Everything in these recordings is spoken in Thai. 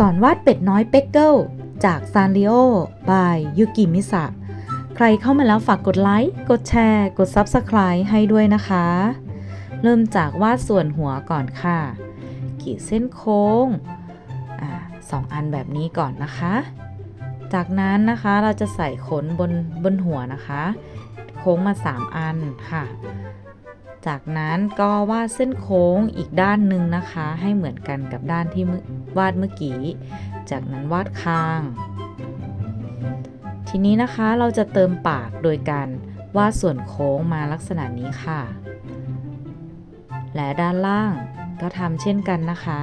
สอนวาดเป็ดน้อยเป็กเกิลจากซานริโอบายยุกิมิสะใครเข้ามาแล้วฝากกดไลค์ กดแชร์ กด Subscribe ให้ด้วยนะคะ เริ่มจากวาดส่วนหัวก่อนค่ะ ขีดเส้นโค้งอสองอันแบบนี้ก่อนนะคะ จากนั้นนะคะเราจะใส่ขนบนบนหัวนะคะ โค้งมา 3 อันค่ะ จากนั้นก็วาดเส้นโค้งอีกด้านหนึ่งนะคะ ให้เหมือนกันกับด้านที่วาดเมื่อกี้ จากนั้นวาดคาง ทีนี้นะคะเราจะเติมปากโดยการวาดส่วนโค้งมาลักษณะนี้ค่ะ และด้านล่างก็ทำเช่นกันนะคะ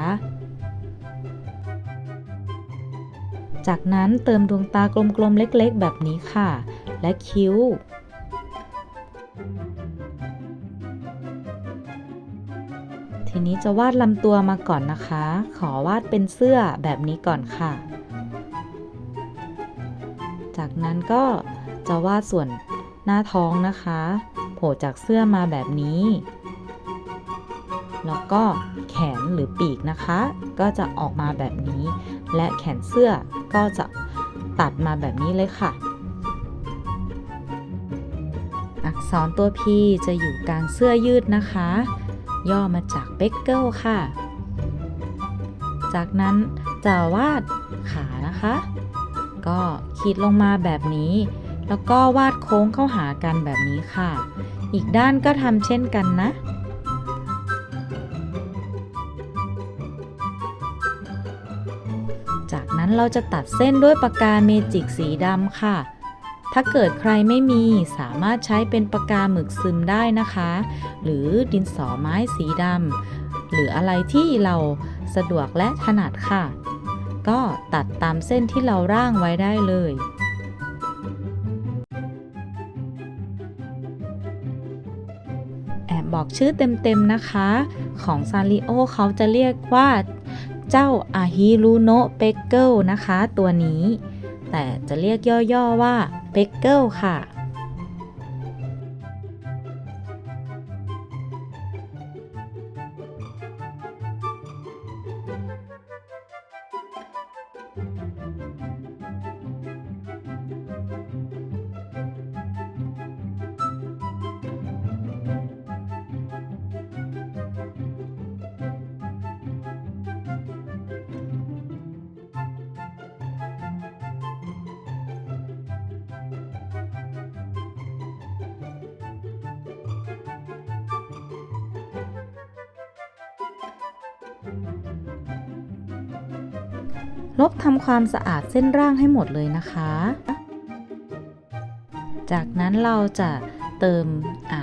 จากนั้นเติมดวงตากลมๆเล็กๆ แบบนี้ค่ะ และคิ้ว ทีนี้จะวาดลำตัวมาก่อนนะคะ ขอวาดเป็นเสื้อแบบนี้ก่อนค่ะ จากนั้นก็จะวาดส่วนหน้าท้องนะคะ โผล่จากเสื้อมาแบบนี้ แล้วก็แขนหรือปีกนะคะ ก็จะออกมาแบบนี้ และแขนเสื้อก็จะตัดมาแบบนี้เลยค่ะ อักษรตัว P จะอยู่กลางเสื้อยืดนะคะ ย่อมาจากเบเกิลค่ะ จากนั้นจะวาดขานะคะ ก็ขีดลงมาแบบนี้ แล้วก็วาดโค้งเข้าหากันแบบนี้ค่ะ อีกด้านก็ทำเช่นกันนะจากนั้นเราจะตัดเส้นด้วยปากกาเมจิกสีดำค่ะ ถ้าเกิดใครไม่มีสามารถใช้เป็นปากกาหมึกซึมได้นะคะ หรือดินสอไม้สีดำหรืออะไรที่เราสะดวกและถนัดค่ะ ก็ตัดตามเส้นที่เราร่างไว้ได้เลยแอบบอกชื่อเต็มๆนะคะ ของซาริโอเขาจะเรียกว่า เจ้าอาฮิรุโนะเปกเกิลนะคะ ตัวนี้ แต่จะเรียกย่อๆว่าเบกเกิลค่ะ ลบทำความสะอาดเส้นร่างให้หมดเลยนะคะ จากนั้นเราจะเติมอ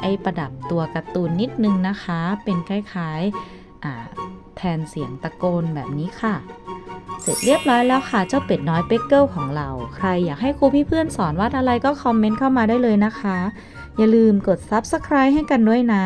ไอประดับตัวการ์ตูนนิดนึงนะคะ เป็นคล้ายๆแทนเสียงตะโกนแบบนี้ค่ะ เสร็จเรียบร้อยแล้วค่ะ เจ้าเป็ดน้อยเป๊กเกิลของเรา ใครอยากให้ครูพี่เพื่อนสอนวาดอะไรก็คอมเมนต์เข้ามาได้เลยนะคะ อย่าลืมกด Subscribe ให้กันด้วยนะ